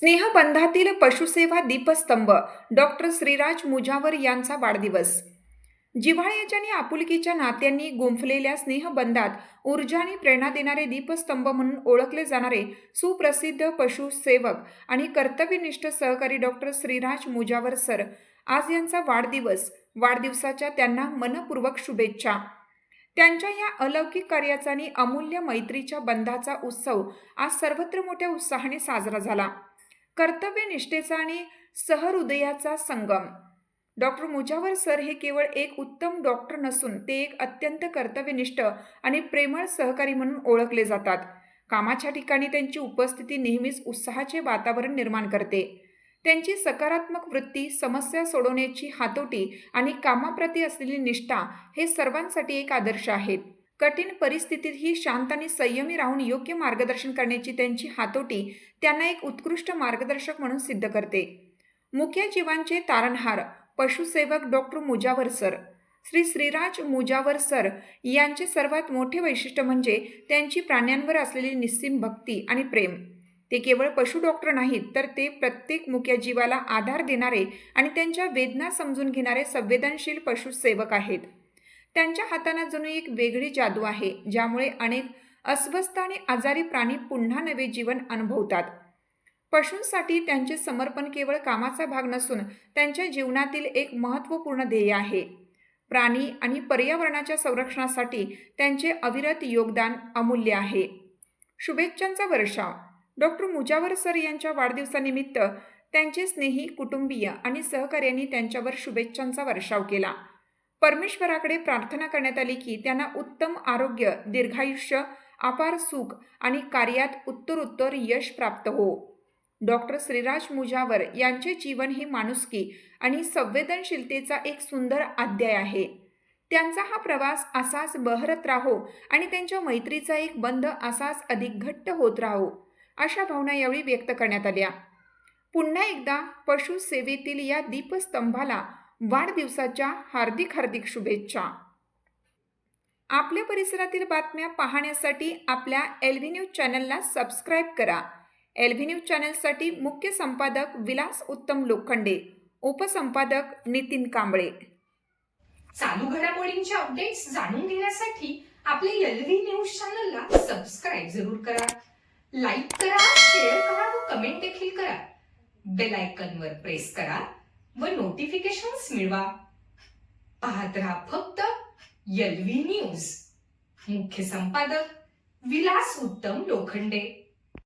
स्नेहबंधातील पशुसेवा दीपस्तंभ डॉक्टर श्रीराज मुजावर यांचा वाढदिवस. जिव्हाळ्याच्या आणि आपुलकीच्या नात्यांनी गुंफलेल्या स्नेहबंधात ऊर्जा आणि प्रेरणा देणारे दीपस्तंभ म्हणून ओळखले जाणारे सुप्रसिद्ध पशुसेवक आणि कर्तव्यनिष्ठ सहकारी डॉक्टर श्रीराज मुजावर सर आज यांचा वाढदिवस. वाढदिवसाच्या त्यांना मनपूर्वक शुभेच्छा. त्यांच्या या अलौकिक कार्याचा आणि अमूल्य मैत्रीच्या बंधाचा उत्सव आज सर्वत्र मोठ्या उत्साहाने साजरा झाला. कर्तव्यनिष्ठेचा आणि सहृदयाचा संगम. डॉक्टर मुजावर सर हे केवळ एक उत्तम डॉक्टर नसून ते एक अत्यंत कर्तव्यनिष्ठ आणि प्रेमळ सहकारी म्हणून ओळखले जातात. कामाच्या ठिकाणी त्यांची उपस्थिती नेहमीच उत्साहाचे वातावरण निर्माण करते. त्यांची सकारात्मक वृत्ती समस्या सोडवण्याची हातोटी आणि कामाप्रती असलेली निष्ठा हे सर्वांसाठी एक आदर्श आहेत. कठीण परिस्थितीतही शांत आणि संयमी राहून योग्य मार्गदर्शन करण्याची त्यांची हातोटी त्यांना एक उत्कृष्ट मार्गदर्शक म्हणून सिद्ध करते. मुख्य जीवांचे तारणहार पशुसेवक doctor Mujawar sir Shri Shriraj Mujawar sir यांचे सर्वात मोठे वैशिष्ट्य म्हणजे त्यांची प्राण्यांवर असलेली निस्सीम भक्ती आणि प्रेम. ते केवळ पशु डॉक्टर नाहीत तर ते प्रत्येक मुक्या जीवाला आधार देणारे आणि त्यांच्या वेदना समजून घेणारे संवेदनशील पशुसेवक आहेत. त्यांच्या हातांना जणू एक वेगळी जादू आहे ज्यामुळे अनेक अस्वस्थ आणि आजारी प्राणी पुन्हा नवे जीवन अनुभवतात. पशूंसाठी त्यांचे समर्पण केवळ कामाचा भाग नसून त्यांच्या जीवनातील एक महत्त्वपूर्ण ध्येय आहे. प्राणी आणि पर्यावरणाच्या संरक्षणासाठी त्यांचे अविरत योगदान अमूल्य आहे. शुभेच्छांचा वर्षाव. डॉक्टर मुजावर सर यांच्या वाढदिवसानिमित्त त्यांचे स्नेही कुटुंबीय आणि सहकार्यांनी त्यांच्यावर शुभेच्छांचा वर्षाव केला. परमेश्वराकडे प्रार्थना करण्यात आली की त्यांना उत्तम आरोग्य दीर्घायुष्य अपार सुख आणि कार्यात उत्तरोत्तर यश प्राप्त हो. डॉक्टर श्रीराज मुजावर यांचे जीवन हे माणुसकी आणि संवेदनशीलतेचा एक सुंदर अध्याय आहे. त्यांचा हा प्रवास असाच बहरत राहो आणि त्यांच्या मैत्रीचा एक बंध असाच अधिक घट्ट होत राहो अशा भावना यावेळी व्यक्त करण्यात आल्या. पुन्हा एकदा पशुसेवेतील या दीपस्तंभाला वाढदिवसाच्या हार्दिक हार्दिक शुभेच्छा. आपल्या परिसरातील बातम्या पाहण्यासाठी आपल्या एल व्ही न्यूज चॅनलला सबस्क्राईब करा. एल व्ही न्यूज चॅनलसाठी मुख्य संपादक विलास उत्तम लोखंडे उपसंपादक नितीन कांबळे. चालू घडामोडींचे अपडेट्स जाणून घेण्यासाठी आपल्या एलव्ही न्यूज चॅनलला सबस्क्राईब जरूर करा. लाईक करा शेअर करा व कमेंट देखील करा. बेल आयकॉनवर प्रेस करा. व नोटिफिकेशन्स मिळवा. पाहत राहा फक्त एलव्ही न्यूज मुख्य संपादक विलास उत्तम लोखंडे.